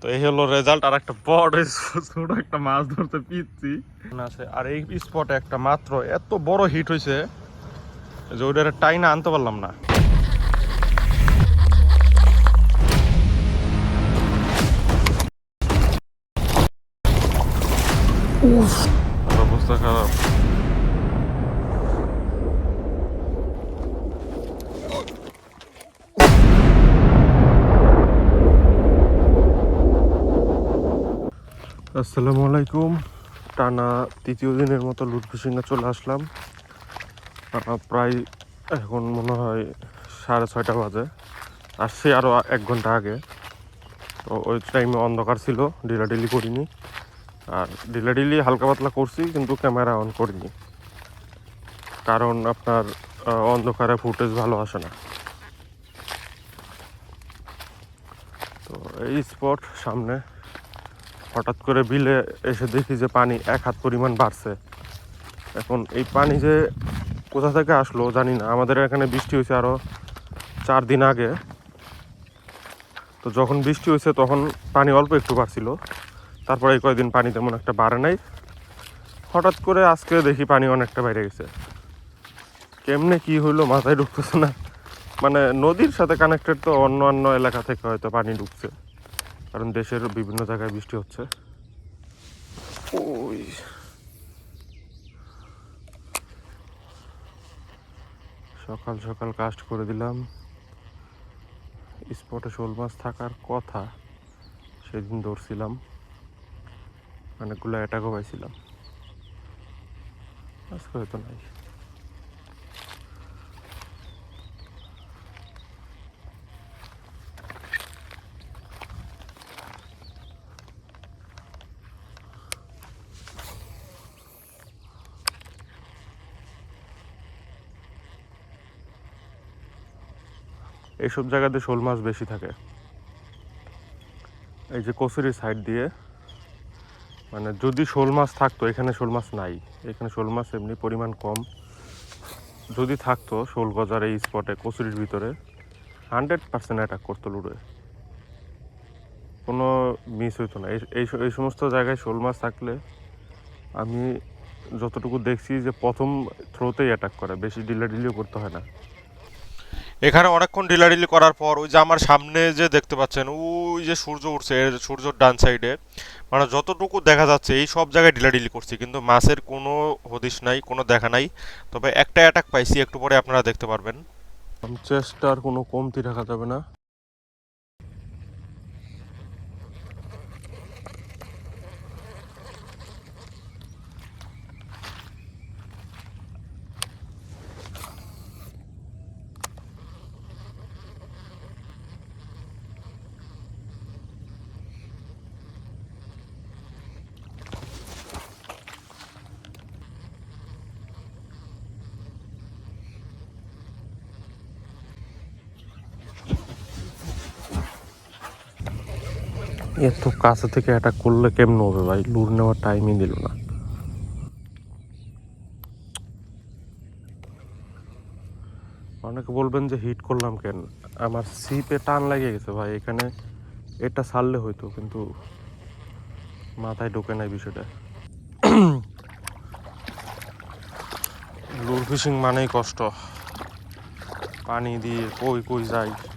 তো এই হলো রেজাল্ট আর একটা বড় ছোট একটা মাছ ধরতে পিচ্ছি। আর এই স্পটে একটা মাত্র এত বড় হিট হয়েছে যে ওইটার টাইনা আনতে পারলাম না। অবস্থা খারাপ। আসসালামু আলাইকুম। টানা তৃতীয় দিনের মতো লুট ফিশিংয়ে চলে আসলাম। প্রায় এখন মনে হয় সাড়ে ছয়টা বাজে। আসছি আরও এক ঘণ্টা আগে। তো ওই টাইমে অন্ধকার ছিল ডিলাডিলি করিনি। আর ডিলাডিলি হালকা পাতলা করছি, কিন্তু ক্যামেরা অন করিনি। কারণ আপনার অন্ধকারে ফুটেজ ভালো আসে না। তো এই স্পট সামনে। হঠাৎ করে বিলে এসে দেখি যে পানি এক হাত পরিমাণ বাড়ছে। এখন এই পানি যে কোথা থেকে আসলো জানি না। আমাদের এখানে বৃষ্টি হয়েছে আরও চার দিন আগে। তো যখন বৃষ্টি হয়েছে তখন পানি অল্প একটু বাড়ছিল। তারপরে এই কয়েকদিন পানি তেমন একটা বাড়ে নাই। হঠাৎ করে আজকে দেখি পানি অনেকটা বাইরে গেছে। কেমনে কি হইল মাথায় ঢুকতেছে না। মানে নদীর সাথে কানেক্টেড তো অন্য অন্য এলাকা থেকে হয়তো পানি ঢুকছে। কারণ দেশের বিভিন্ন জায়গায় বৃষ্টি হচ্ছে। ওই। সকাল সকাল কাস্ট করে দিলাম। স্পটে শোল মাছ থাকার কথা সেদিন ধরছিলাম। অনেকগুলো অ্যাটাকও পাইছিলাম। আজকে হয়তো নাই। এইসব জায়গাতে শোল মাছ বেশি থাকে। এই যে কচুরি সাইড দিয়ে মানে যদি শোল মাছ থাকতো, এখানে শোল মাছ নাই। এখানে শোল মাছ এমনি পরিমাণ কম। যদি থাকতো শোল গজার এই স্পটে কচুরির ভিতরে হান্ড্রেড পার্সেন্ট অ্যাটাক করতো লুড়ে কোনো মিস হইতো না। এই এই সমস্ত জায়গায় শোল মাছ থাকলে আমি যতটুকু দেখছি যে প্রথম থ্রোতেই অ্যাটাক করে, বেশি ডিলাডিলিও করতে হয় না। এখানে অনেকক্ষণ ডিলাডিলি করার পর ওই যে আমার সামনে যে দেখতে পাচ্ছেন, ওই যে সূর্য উঠছে সূর্যর ডান সাইডে মানে যতটুকু দেখা যাচ্ছে এই সব জায়গায় ডিলাডিলি করছি, কিন্তু মাছের কোনো হদিশ নাই, কোনো দেখা নাই। তবে একটা অ্যাটাক পাইছি, একটু পরে আপনারা দেখতে পারবেন। চেষ্টার কোনো কমতি দেখা যাবে না। এত কাছে থেকে অ্যাটাক করলে কেমন হবে ভাই? লুর নেওয়ার টাইমই দিল না। অনেকে বলবেন যে হিট করলাম কেন? আমার সিপে টান লেগে গেছে ভাই, এখানে এটা ছাড়লে হইতো, কিন্তু মাথায় ঢোকে নাই বিষয়টা। লুর ফিশিং মানেই কষ্ট। পানি দিয়ে কই কই যাই ওই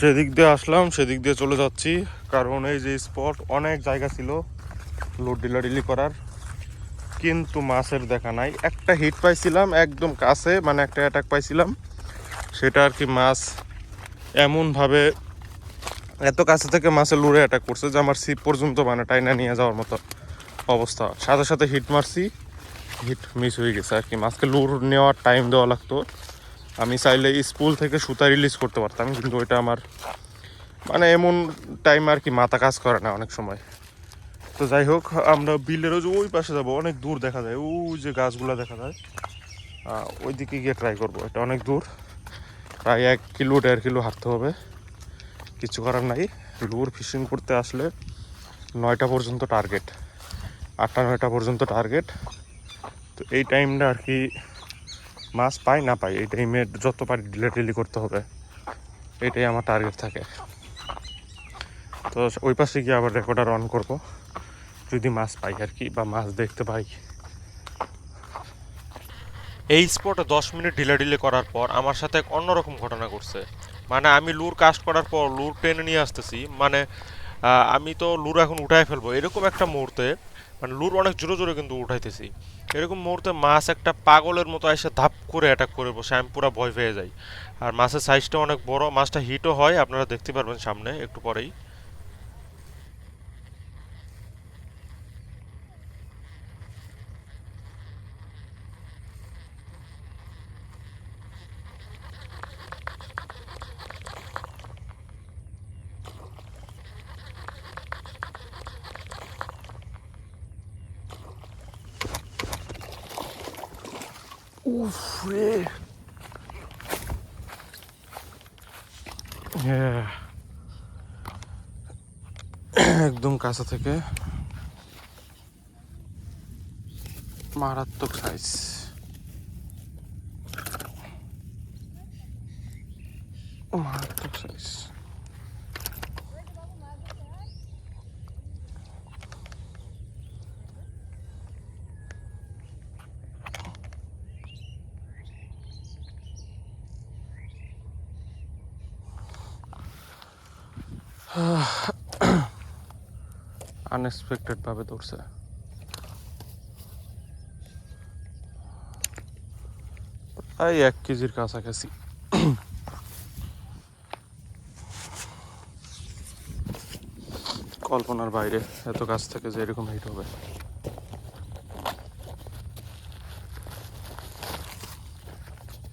যেদিক দিয়ে আসলাম, সেদিক দিয়ে চলে যাচ্ছি। কারণ এই যে স্পট অনেক জায়গা ছিল লোড ডিলাডিলি করার। কিন্তু মাছের দেখা নাই। একটা হিট পাইছিলাম, একদম কাছে মানে একটা অ্যাটাক পাইছিলাম। সেটা আর কি মাছ এমনভাবে এত কাছে থেকে মাছের লুড়ে অ্যাটাক করছে যে আমার সিপ পর্যন্ত মানে টাইনা নিয়ে যাওয়ার মতো অবস্থা। সাথে সাথে হিট মারছি। হিট মিস হয়ে গেছে আর কি। মাছকে লুর নেওয়ার টাইম দেওয়া লাগতো। আমি চাইলে স্কুল থেকে সুতা রিলিজ করতে পারতাম, কিন্তু ওইটা আমার মানে এমন টাইম আর কি মাথা কাজ করে না অনেক সময়। তো যাই হোক, আমরা বিলেরও যে ওই পাশে যাব, অনেক দূর দেখা যায়। ওই যে গাছগুলো দেখা যায়। ওই দিকে গিয়ে ট্রাই করব, এটা অনেক দূর। প্রায় এক কিলো, দেড় কিলো হাঁটতে হবে। কিছু করার নাই। লুর ফিশিং করতে আসলে নয়টা পর্যন্ত টার্গেট আটটা, নয়টা পর্যন্ত টার্গেট তো এই টাইমটা আর কি মাছ পাই, না পাই, এই টাইমে যত পারি ডিলে ডিলি করতে হবে। এটাই আমার টার্গেট থাকে। তো ওই পাশে গিয়ে আবার রেকর্ডার অন করব, যদি মাছ পাই আর কি, বা মাছ দেখতে পাই। এই স্পটে দশ মিনিট ঢিলাঢিলি করার পর আমার সাথে এক অন্যরকম ঘটনা ঘটছে। মানে আমি লুর কাস্ট করার পর লুর টেনে নিয়ে আসতেছি। মানে আমি তো লুর এখন উঠায় ফেলব। এরকম একটা মুহূর্তে মানে লুর অনেক জোরে জোরে কিন্তু উঠাইতেছি। এরকম মুহূর্তে মাছ একটা পাগলের মতো এসে ধাপ করে অ্যাটাক করে বসে, আমি পুরো ভয় পেয়ে যাই। আর মাছের সাইজটা অনেক বড়, মাছটা হিটও হয়, আপনারা দেখতে পারবেন সামনে, একটু পরেই। উফরে একদম কাছে থেকে মারাত্মক সাইজ মারাত্মক সাইজ আনএক্সপেক্টেড ভাবে ধরছে। এই এক কেজির কাছাকাছি। কল্পনার বাইরে এত কাছ থেকে যে এরকম হিট হবে।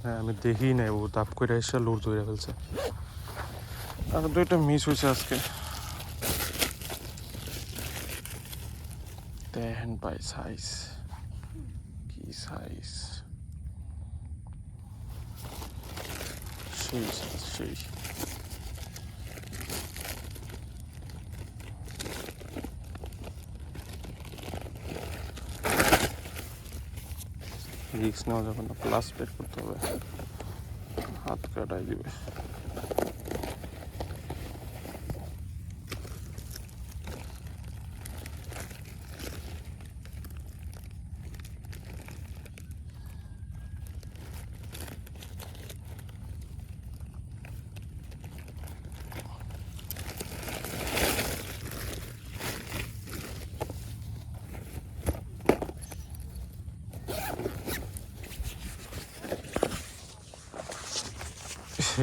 হ্যাঁ আমি দেখি নাই, ও দাপ করে এসে লোড ধরে ফেলছে। আর দুইটা মিস হয়েছে আজকে। দেখেন ভাই সাইজ কি সাইজ সেই size, সেই রিক্স নেওয়া যাবে না প্লাস বের করতে হবে হাত কাটাই দিবে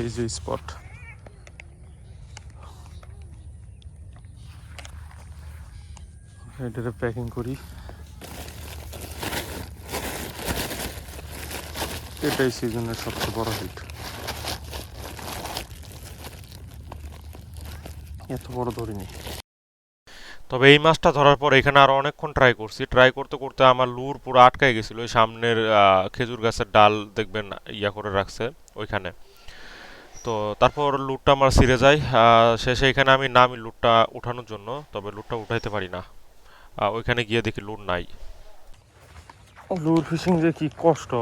এই যে স্পট। এটাতে প্যাকিং করি। এটাই সিজনের সবচেয়ে বড় হিট এত বড় ধরিনি। তবে এই মাছটা ধরার পর এখানে আরও অনেকক্ষণ ট্রাই করছি। ট্রাই করতে করতে আমার লুর পুরো আটকায় গেছিল। ওই সামনের খেজুর গাছের ডাল দেখবেন, ইয়া করে রাখছে ওইখানে। তো তারপর লুটটা আমার ছিঁড়ে যায়। শেষে এখানে আমি নামি লুটটা উঠানোর জন্য, তবে লুটটা উঠাইতে পারি না। ওইখানে গিয়ে দেখি লুট নাই। লুট ফিশিং যে কি কষ্ট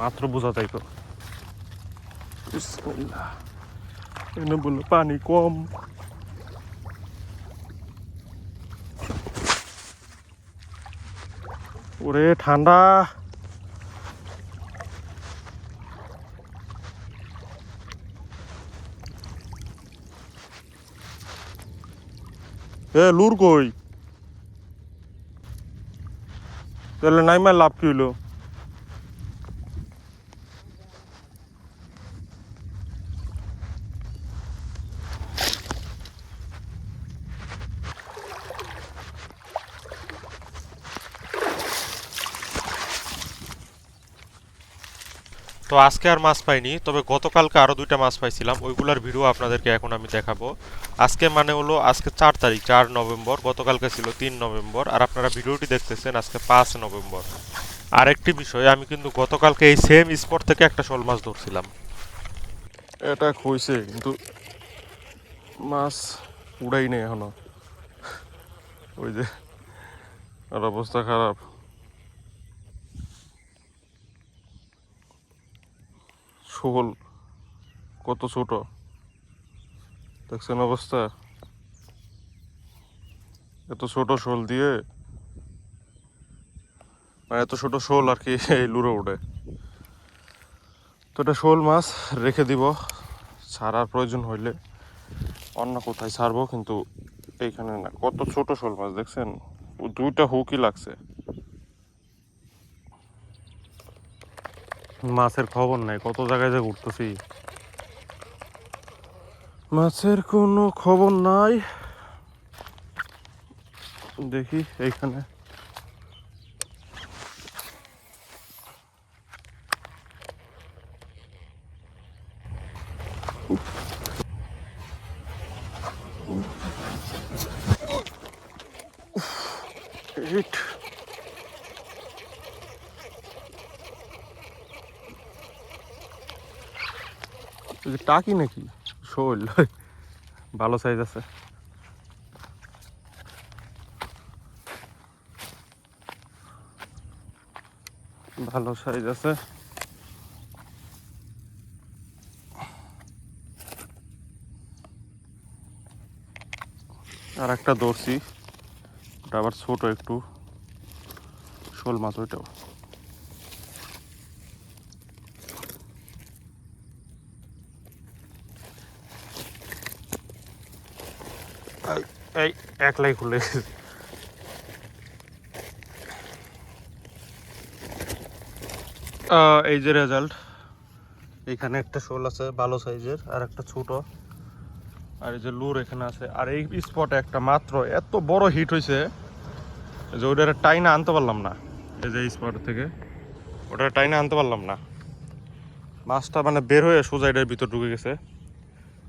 মাত্র বোঝা বিসমিল্লাহ। এখানে বলল, পানি কম। ওরে, ঠান্ডা। এ লুর কই? তাহলে নাই মার লাভ কি হইল? তো আজকে আর মাছ পাইনি, তবে গতকালকে আরও দুইটা মাছ পাইছিলাম, ওইগুলার ভিডিও আপনাদেরকে এখন আমি দেখাবো। আজকে মানে হলো, আজকে চার তারিখ, চার নভেম্বর, গতকালকে ছিল তিন নভেম্বর, আর আপনারা ভিডিওটি দেখতেছেন আজকে পাঁচ নভেম্বর। আরেকটি বিষয়, আমি কিন্তু গতকালকে এই সেম স্পট থেকে একটা শোল মাছ ধরছিলাম। এটা হইছে কিন্তু মাছ উড়াই নেই এখনও। ওই যে আর অবস্থা খারাপ। শোল কত ছোট? দেখছেন অবস্থা? এত ছোট শোল দিয়ে? মানে এত ছোট শোল আর কি এই লুড়ে ওঠে তো এটা শোল মাছ, রেখে দিব। ছাড়ার প্রয়োজন হইলে অন্য কোথায় ছাড়বো, কিন্তু এইখানে না, কত ছোট শোল মাছ, দেখছেন? দুইটা হুকই লাগছে। মাছের খবর নাই কত জায়গায় যে ঘুরতেছি মাছের কোনো খবর নাই দেখি এইখানে Shit. টাকি নাকি? শোল। ভালো সাইজ আছে। ভালো সাইজ আছে। আর একটা দর্শি ওটা আবার ছোট একটু। শোল মাছ ওইটাও এই- একলাই খুলে। এই যে রেজাল্ট এখানে একটা শোল আছে, ভালো সাইজের আর একটা ছোট। আর এই যে লুর এখানে আছে। আর এই স্পটে একটা মাত্র এত বড় হিট হয়েছে যে ওটা টাইনা আনতে পারলাম না। এই যে স্পট থেকে ওটা টাইনা আনতে পারলাম না। মাছটা মানে বের হয়ে সোজা এটার ভিতর ঢুকে গেছে।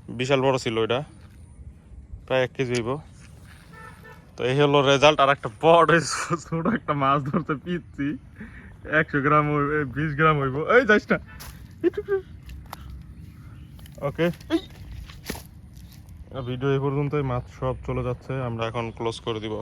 বিশাল বড় ছিল ওইটা। প্রায় এক কেজি হইব। তো এই হলো রেজাল্ট আর একটা বড় ছোট একটা মাছ ধরতে পিচ্ছি। একশো গ্রাম বিশ গ্রাম হইব। এই যাইস না। ওকে ভিডিও এই। পর্যন্তই, মাছ সব চলে যাচ্ছে, আমরা এখন ক্লোজ করে দিব।